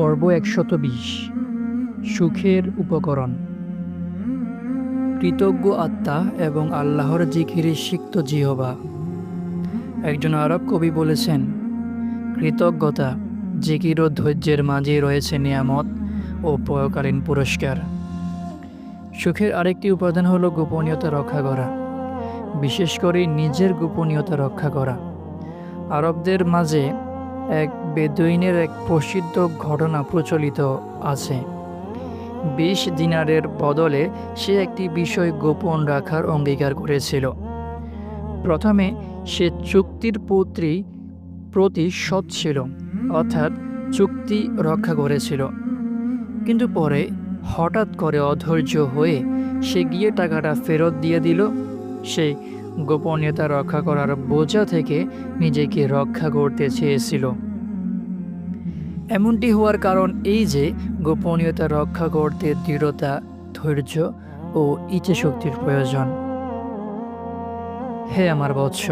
পর্ব একশত বিশ সুখের উপকরণ। কৃতজ্ঞ আত্মা এবং আল্লাহর জিকিরে সিক্ত জিহবা। একজন আরব কবি বলেছেন, কৃতজ্ঞতা, জিকির ও ধৈর্যের মাঝে রয়েছে নিয়ামত ও পরকালীন পুরস্কার। সুখের আরেকটি উপাদান হলো গোপনীয়তা রক্ষা করা, বিশেষ করে নিজের গোপনীয়তা রক্ষা করা। আরবদের মাঝে এক বেদুইনের এক প্রসিদ্ধ ঘটনা প্রচলিত আছে। বিশ দিনারের বদলে সে একটি বিষয় গোপন রাখার অঙ্গীকার করেছিল। প্রথমে সে চুক্তির পুত্রী প্রতি সৎ ছিল, অর্থাৎ চুক্তি রক্ষা করেছিল। কিন্তু পরে হঠাৎ করে অধৈর্য হয়ে সে গিয়ে টাকাটা ফেরত দিয়ে দিল। সে গোপনীয়তা রক্ষা করার বোঝা থেকে নিজেকে রক্ষা করতে চেয়েছিল। এমনটি হওয়ার কারণ এই যে গোপনীয়তা রক্ষা করতে দৃঢ়তা, ধৈর্য ও ইচ্ছাশক্তির প্রয়োজন। হে আমার বৎস,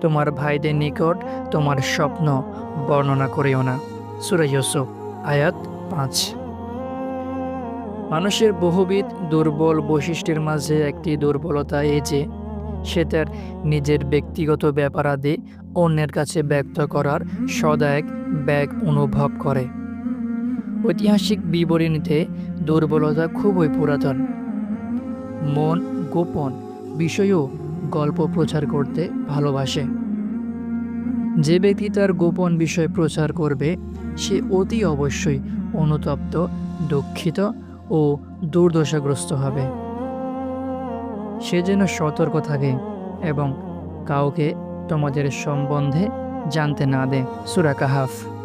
তোমার ভাইদের নিকট তোমার স্বপ্ন বর্ণনা করিও না। সুরা ইউসুফ, আয়াত পাঁচ। মানুষের বহুবিধ দুর্বল বৈশিষ্ট্যের মাঝে একটি দুর্বলতা এই যে সে তার নিজের ব্যক্তিগত ব্যাপারাদি অন্যের কাছে ব্যক্ত করার সদা এক ব্যাগ অনুভব করে। ঐতিহাসিক বিবরণীতে দুর্বলতা খুবই পুরাতন। মন গোপন বিষয়ও গল্প প্রচার করতে ভালোবাসে। যে ব্যক্তি তার গোপন বিষয় প্রচার করবে, সে অতি অবশ্যই অনুতপ্ত, দুঃখিত ও দুর্দশাগ্রস্ত হবে। সে যেন সতর্ক থাকে এবং কাউকে তোমাদের সম্বন্ধে জানতে না দে সুরা কাহাফ।